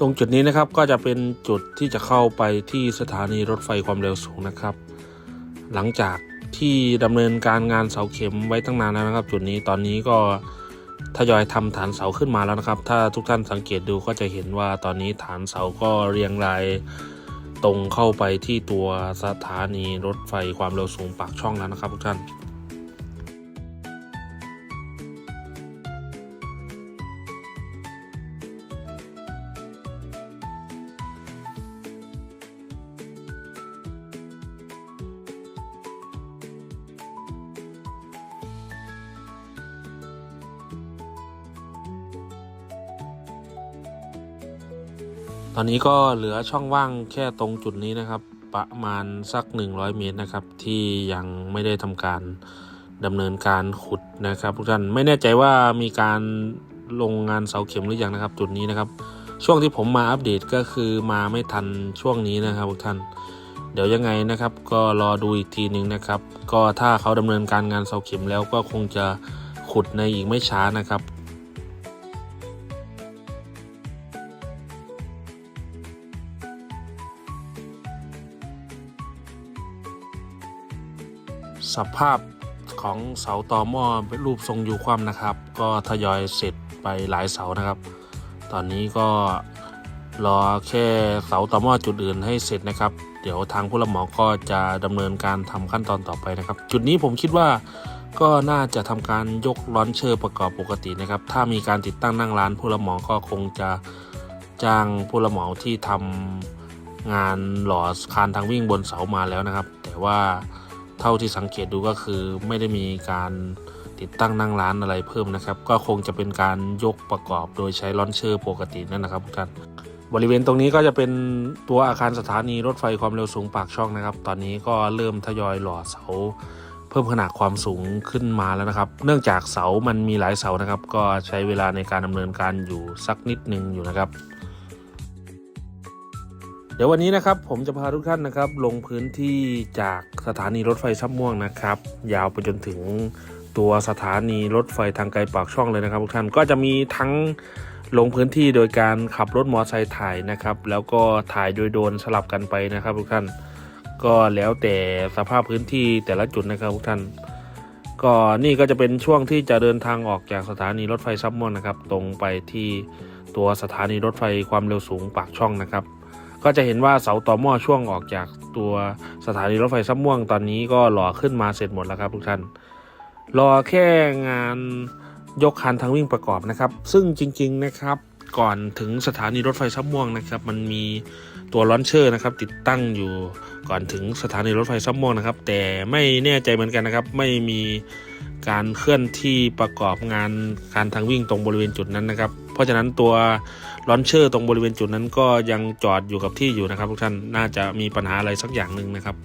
ตรงจุดนี้นะครับก็จะเป็นจุดที่จะเข้าไปที่สถานีรถไฟความเร็วสูงนะครับ หลังจากที่ดำเนินการงานเสาเข็มไว้ตั้งนานแล้วนะครับ จุดนี้ตอนนี้ก็ทยอยทำฐานเสาขึ้นมาแล้วนะครับ ถ้าทุกท่านสังเกตดูก็จะเห็นว่าตอนนี้ฐานเสาก็เรียงรายตรงเข้าไปที่ตัวสถานีรถไฟความเร็วสูงปากช่องแล้วนะครับทุกท่าน ตอนนี้ก็เหลือช่องว่างแค่ตรงจุดนี้นะครับ ประมาณสัก 100 เมตรนะครับ ที่ยังไม่ได้ทำการดำเนินการขุดนะครับ ทุกท่านไม่แน่ใจว่ามีการลงงานเสาเข็มหรือยังนะครับ จุดนี้นะครับ ช่วงที่ผมมาอัปเดตก็คือมาไม่ทันช่วงนี้นะครับทุกท่าน เดี๋ยวยังไงนะครับ ก็รอดูอีกทีหนึ่งนะครับ ก็ถ้าเขาดำเนินการงานเสาเข็มแล้วก็คงจะขุดในอีกไม่ช้านะครับ ภาพของเสาต่อหม้อเป็นรูปทรงยูคว่ำนะครับ ก็ทยอยเสร็จไปหลายเสานะครับ ตอนนี้ก็รอแค่เสาต่อหม้อจุดอื่นให้เสร็จนะครับ เดี๋ยวทางผู้รับเหมาก็จะดำเนินการทำขั้นตอนต่อไปนะครับ จุดนี้ผมคิดว่าก็น่าจะทำการยกลอนเชอร์ประกอบปกตินะครับ ถ้ามีการติดตั้งนั่งร้านผู้รับเหมาก็คงจะจ้างผู้รับเหมาที่ทำงานหล่อคานทางวิ่งบนเสามาแล้วนะครับ แต่ว่า เท่าที่สังเกตดูก็คือไม่ได้มีการติดตั้งนั่งร้านอะไรเพิ่มนะครับ ก็คงจะเป็นการยกประกอบโดยใช้ลอนเชอร์ปกตินั่นนะครับทุกท่านบริเวณตรงนี้ก็จะเป็นตัวอาคารสถานีรถไฟความเร็วสูงปากช่องนะครับ ตอนนี้ก็เริ่มทยอยหล่อเสา เพิ่มขนาดความสูงขึ้นมาแล้วนะครับ เนื่องจากเสามันมีหลายเสานะครับ ก็ใช้เวลาในการดำเนินการอยู่สักนิดหนึ่งอยู่นะครับ ดี๋ยววันนี้นะครับผมจะพาทุกท่านนะครับ ลงพื้นที่จากสถานีรถไฟชับม่วงนะครับ ยาวไปจนถึงตัวสถานีรถไฟทางไกลปากช่องเลยนะครับทุกท่านก็จะมีทั้งลงพื้นที่โดยการขับรถมอเตอร์ไซค์ถ่ายนะครับ แล้วก็ถ่ายโดยโดนสลับกันไปนะครับทุกท่าน ก็แล้วแต่สภาพพื้นที่แต่ละจุดนะครับทุกท่านก็นี่ก็จะเป็นช่วงที่จะเดินทางออกจากสถานีรถไฟซับม่วงนะครับ ตรงไปที่ตัวสถานีรถไฟความเร็วสูงปากช่องนะครับ ก็จะเห็นว่าเสาต่อหม้อช่วงออกจากตัวสถานีรถไฟซับม่วงตอนนี้ก็หล่อขึ้นมาเสร็จหมดแล้วครับทุกท่านรอแค่งานยกคานทางวิ่งประกอบนะครับ ซึ่งจริง ๆนะครับก่อนถึงสถานีรถไฟซับม่วงนะครับ มันมีตัวลอนเชอร์นะครับ ติดตั้งอยู่ก่อนถึงสถานีรถไฟซับม่วงนะครับ แต่ไม่แน่ใจเหมือนกันนะครับ ไม่มีการเคลื่อนที่ประกอบงานการทางวิ่งตรงบริเวณจุดนั้นนะครับ ราะฉะนั้นตัวลอนเชอร์ตรงบริเวณจุดนั้นก็ยังจอดอยู่กับที่อยู่นะครับทุกท่านน่าจะมีปัญหาอะไรสักอย่างหนึ่งนะครับ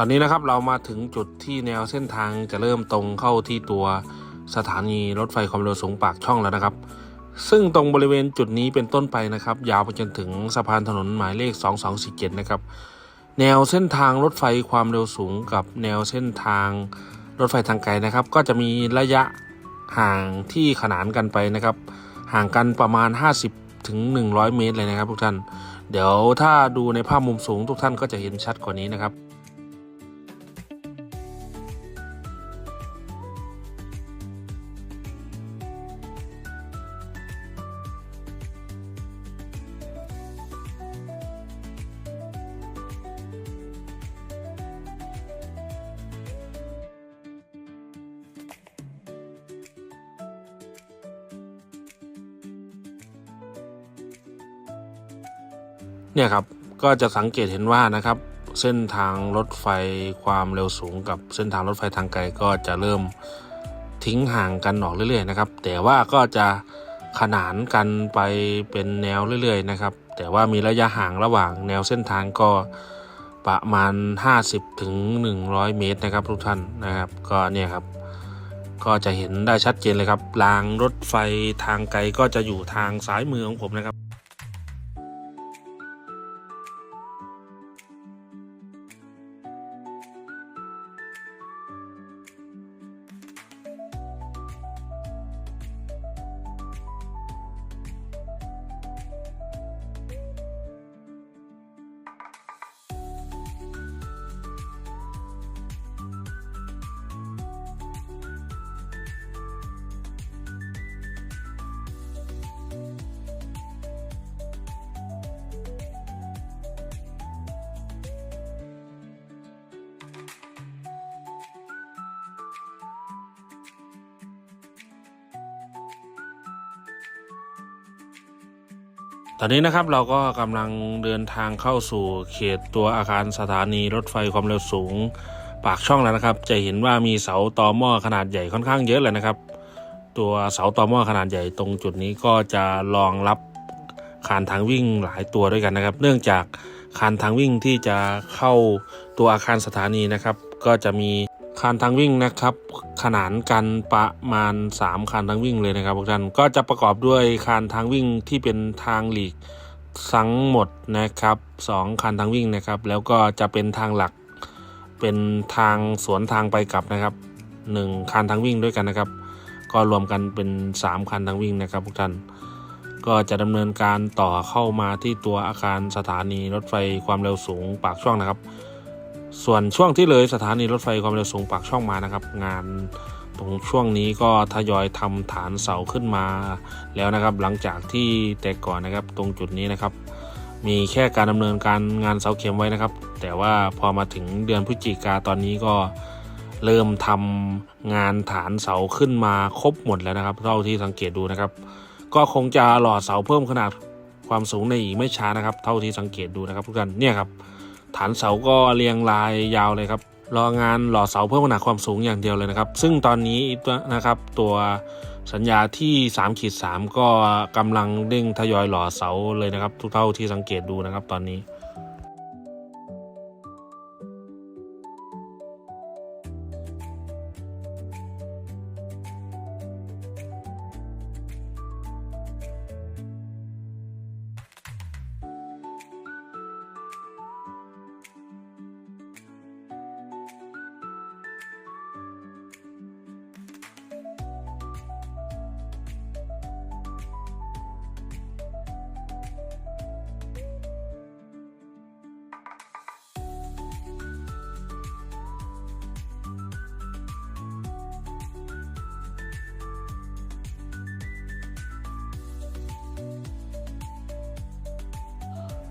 ตอนนี้นะครับเรามาถึงจุดที่แนวเส้นทางจะเริ่มตรงเข้าที่ตัวสถานีรถไฟความเร็วสูงปากช่องแล้วนะครับ ซึ่งตรงบริเวณจุดนี้เป็นต้นไปนะครับ ยาวไปจนถึงสะพานถนนหมายเลข 2247 นะครับ แนวเส้นทางรถไฟความเร็วสูงกับแนวเส้นทางรถไฟทางไกลนะครับ ก็จะมีระยะห่างที่ขนานกันไปนะครับ ห่างกันประมาณ 50ถึง100 เมตรเลยนะครับทุกท่าน เดี๋ยวถ้าดูในภาพมุมสูงทุกท่านก็จะเห็นชัดกว่านี้นะครับ เนี่ยครับก็จะสังเกตเห็นว่านะครับ เส้นทางรถไฟความเร็วสูงกับเส้นทางรถไฟทางไกลก็จะเริ่มทิ้งห่างกันออกเรื่อยๆนะครับ แต่ว่าก็จะขนานกันไปเป็นแนวเรื่อยๆนะครับ แต่ว่ามีระยะห่างระหว่างแนวเส้นทางก็ประมาณ 50 ถึง 100 เมตรนะครับทุกท่านนะครับ ก็เนี่ยครับ ก็จะเห็นได้ชัดเจนเลยครับรางรถไฟทางไกลก็จะอยู่ทางซ้ายมือของผมนะครับ ตอนนี้นะครับเราก็กำลังเดินทางเข้าสู่เขตตัวอาคารสถานีรถไฟความเร็วสูง ปากช่องแล้วนะครับ จะเห็นว่ามีเสาตอหม้อขนาดใหญ่ค่อนข้างเยอะเลยนะครับ ตัวเสาตอหม้อขนาดใหญ่ตรงจุดนี้ก็จะรองรับคานทางวิ่งหลายตัวด้วยกันนะครับ เนื่องจากคานทางวิ่งที่จะเข้าตัวอาคารสถานีนะครับ ก็จะมี คานทางวิ่งนะครับ ขนานกันประมาณ 3คานทางวิ่งเลยนะครับทุกท่านก็จะประกอบด้วยคานทางวิ่งที่เป็นทางหลีกทั้งหมดนะครับสองคานทางวิ่งนะครับ แล้วก็จะเป็นทางหลักเป็นทางสวนทางไปกลับนะครับหนึ่งคันทางวิ่งด้วยกันนะครับ ก็รวมกันเป็น 3 คันทางวิ่งนะครับทุกท่านก็จะดำเนินการต่อเข้ามาที่ตัวอาคารสถานีรถไฟความเร็วสูงปากช่องนะครับ ส่วนช่วงที่เลยสถานีรถไฟความเร็วสูงปากช่องมานะครับ งานตรงช่วงนี้ก็ทยอยทำฐานเสาขึ้นมาแล้วนะครับ หลังจากที่แต่ก่อนนะครับตรงจุดนี้นะครับ มีแค่การดำเนินการงานเสาเข็มไว้นะครับ แต่ว่าพอมาถึงเดือนพฤศจิกาตอนนี้ก็เริ่มทำงานฐานเสาขึ้นมาครบหมดแล้วนะครับ เท่าที่สังเกตดูนะครับ ก็คงจะหล่อเสาเพิ่มขนาดความสูงในอีกไม่ช้านะครับ เท่าที่สังเกตดูนะครับทุกท่านเนี่ยครับ ฐานเสาก็เรียงรายยาวเลยครับ รองานหล่อเสาเพิ่มขนาดความสูงอย่างเดียวเลยนะครับ ซึ่งตอนนี้นะครับตัวสัญญาที่3ขีด3ก็กำลังเร่งทยอยหล่อเสาเลยนะครับ ทุกเท่าที่สังเกตดูนะครับตอนนี้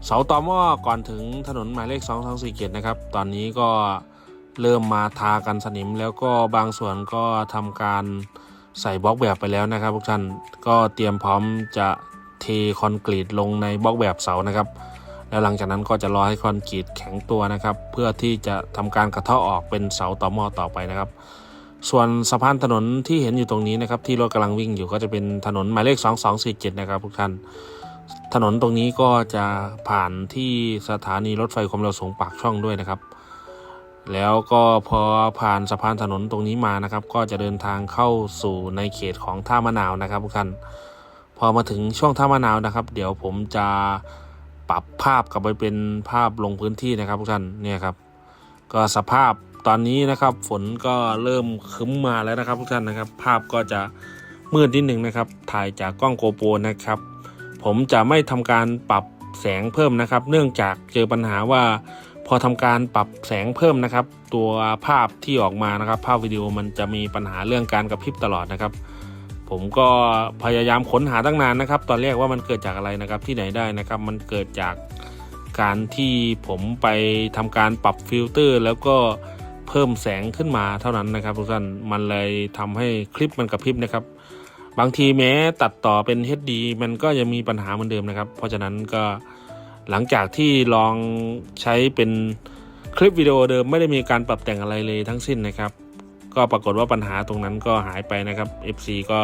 เสาต่อหม้อก่อนถึงถนนหมายเลข 2 2 4เกียรนะครับ ตอนนี้ก็เริ่มมาทากันสนิม แล้วก็บางส่วนก็ทำการใส่บล็อกแบบไปแล้วนะครับทุกท่านก็เตรียมพร้อมจะเทคอนกรีตลงในบล็อกแบบเสานะครับ แล้วหลังจากนั้นก็จะรอให้คอนกรีตแข็งตัวนะครับ เพื่อที่จะทำการกระเทาะออกเป็นเสาต่อหม้อต่อไปนะครับ ส่วนสะพานถนนที่เห็นอยู่ตรงนี้นะครับ ที่รถกำลังวิ่งอยู่ก็จะเป็นถนนหมายเลข 2247 นะครับทุกท่าน ถนนตรงนี้ก็จะผ่านที่สถานีรถไฟความเร็วสูงปากช่องด้วยนะครับ แล้วก็พอผ่านสะพานถนนตรงนี้มานะครับ ก็จะเดินทางเข้าสู่ในเขตของท่ามะนาวนะครับทุกท่านพอมาถึงช่วงท่ามะนาวนะครับ เดี๋ยวผมจะปรับภาพกลับไปเป็นภาพลงพื้นที่นะครับทุกท่านเนี่ยครับ ก็สภาพตอนนี้นะครับ ฝนก็เริ่มคึ้มมาแล้วนะครับทุกท่านนะครับ ภาพก็จะมืดนิดหนึ่งนะครับ ถ่ายจากกล้องโกโปรนะครับ ผมจะไม่ทำการปรับแสงเพิ่มนะครับ เนื่องจากเจอปัญหาว่า พอทำการปรับแสงเพิ่มนะครับ ตัวภาพที่ออกมานะครับ ภาพวิดีโอมันจะมีปัญหาเรื่องการกระพริบตลอดนะครับ ผมก็พยายามค้นหาตั้งนานนะครับ ตอนแรกว่ามันเกิดจากอะไรนะครับที่ไหนได้นะครับ มันเกิดจากการที่ผมไปทำการปรับฟิลเตอร์ แล้วก็เพิ่มแสงขึ้นมาเท่านั้นนะครับทุกท่านมันเลยทำให้คลิปมันกระพริบนะครับ บางทีแม้ตัดต่อเป็น HD มันก็ยังมีปัญหาเหมือนเดิมนะครับ เพราะฉะนั้นก็หลังจากที่ลองใช้เป็นคลิปวิดีโอเดิมไม่ได้มีการปรับแต่งอะไรเลยทั้งสิ้นนะครับ ก็ปรากฏว่าปัญหาตรงนั้นก็หายไปนะครับ FC ก็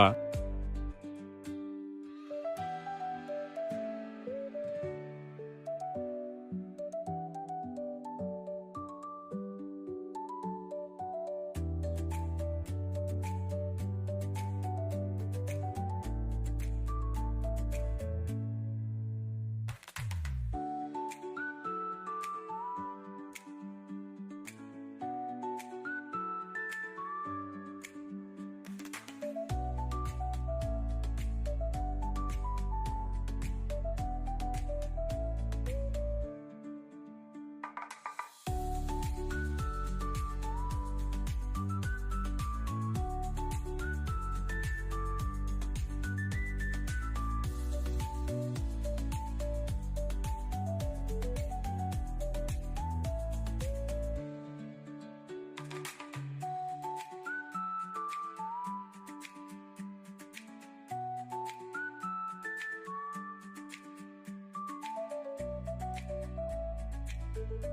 Thank you.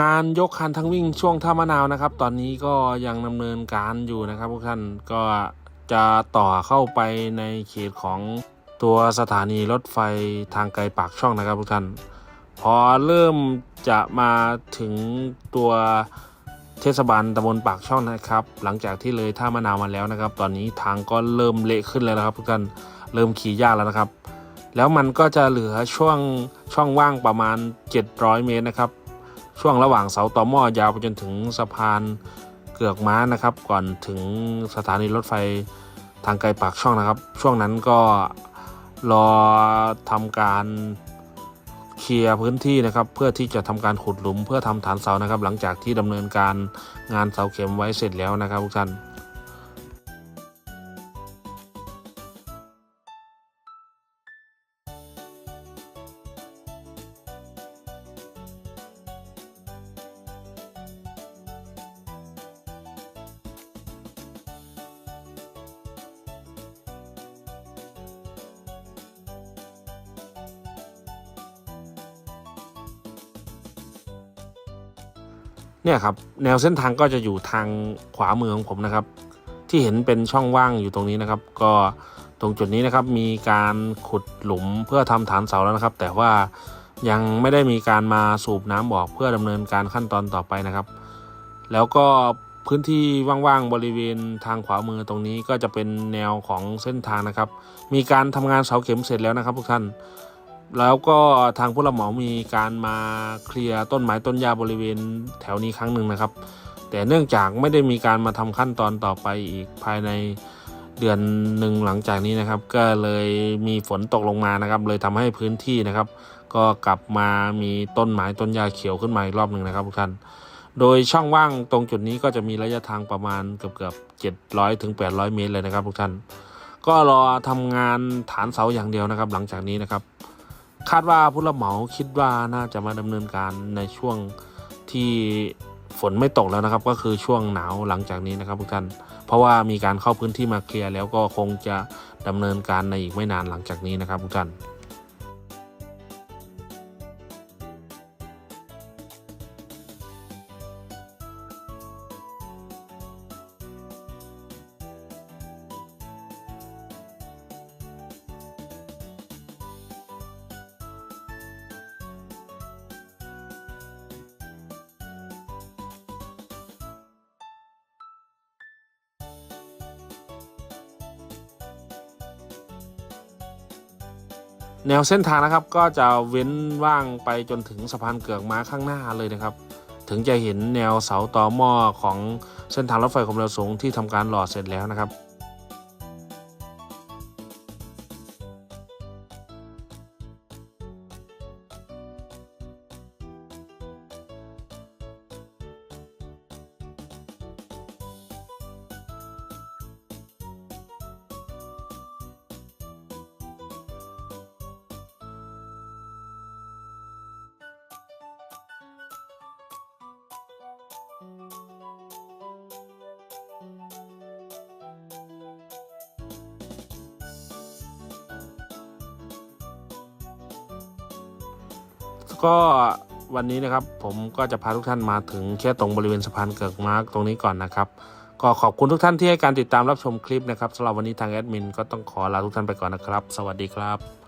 งานยกคันทั้งวิ่งช่วงท่ามะนาวนะครับ ตอนนี้ก็ยังดำเนินการอยู่นะครับทุกท่านก็จะต่อเข้าไปในเขตของตัวสถานีรถไฟทางไกลปากช่องนะครับทุกท่านพอเริ่มจะมาถึงตัวเทศบาลตำบลปากช่องนะครับ หลังจากที่เลยท่ามะนาวมาแล้วนะครับ ตอนนี้ทางก็เริ่มเละขึ้นแล้วนะครับทุกท่านเริ่มขี่ยากแล้วนะครับ แล้วมันก็จะเหลือช่วงช่องว่างประมาณ 700 เมตรนะครับ ช่วงระหว่างเสาต่อหม้อยาวไปจนถึงสะพานเกือกม้านะครับ ก่อนถึงสถานีรถไฟทางไกลปากช่องนะครับ ช่วงนั้นก็รอทำการเคลียร์พื้นที่นะครับ เพื่อที่จะทำการขุดหลุมเพื่อทำฐานเสานะครับ หลังจากที่ดำเนินการงานเสาเข็มไว้เสร็จแล้วนะครับทุกท่าน เนี่ยครับแนวเส้นทางก็จะอยู่ทางขวามือของผมนะครับ ที่เห็นเป็นช่องว่างอยู่ตรงนี้นะครับ ก็ตรงจุดนี้นะครับมีการขุดหลุมเพื่อทำฐานเสาแล้วนะครับ แต่ว่ายังไม่ได้มีการมาสูบน้ำออกเพื่อดำเนินการขั้นตอนต่อไปนะครับ แล้วก็พื้นที่ว่างๆบริเวณทางขวามือตรงนี้ก็จะเป็นแนวของเส้นทางนะครับ มีการทำงานเสาเข็มเสร็จแล้วนะครับ ทุกท่าน แล้วก็ทางผู้รับเหมามีการมาเคลียร์ต้นไม้ต้นหญ้าบริเวณแถวนี้ครั้งหนึ่งนะครับ แต่เนื่องจากไม่ได้มีการมาทำขั้นตอนต่อไปอีกภายในเดือนหนึ่งหลังจากนี้นะครับ ก็เลยมีฝนตกลงมานะครับ เลยทำให้พื้นที่นะครับ ก็กลับมามีต้นไม้ต้นหญ้าเขียวขึ้นมาอีกรอบหนึ่งนะครับทุกท่านโดยช่องว่างตรงจุดนี้ก็จะมีระยะทางประมาณเกือบเกือบเจ็ดร้อยถึงแปดร้อยเมตรเลยนะครับทุกท่าน ก็รอทำงานฐานเสาอย่างเดียวนะครับ หลังจากนี้นะครับ คาดว่าผู้รับเหมาคิดว่าน่าจะมาดำเนินการในช่วงที่ฝนไม่ตกแล้วนะครับ ก็คือช่วงหนาวหลังจากนี้นะครับทุกท่านเพราะว่ามีการเข้าพื้นที่มาเคลียร์แล้วก็คงจะดำเนินการในอีกไม่นานหลังจากนี้นะครับทุกท่าน แนวเส้นทางนะครับก็จะเว้นว่างไปจนถึงสะพานเกือกม้าข้างหน้าเลยนะครับ ถึงจะเห็นแนวเสาต่อหม้อของเส้นทางรถไฟความเร็วสูงที่ทำการหล่อเสร็จแล้วนะครับ ก็วันนี้นะครับผมก็จะพาทุกท่านมาถึงแค่ตรงบริเวณสะพานเกิกมาร์กตรงนี้ก่อนนะครับ ก็ขอบคุณทุกท่านที่ให้การติดตามรับชมคลิปนะครับสำหรับวันนี้ทางแอดมินก็ต้องขอลาทุกท่านไปก่อนนะครับ สวัสดีครับ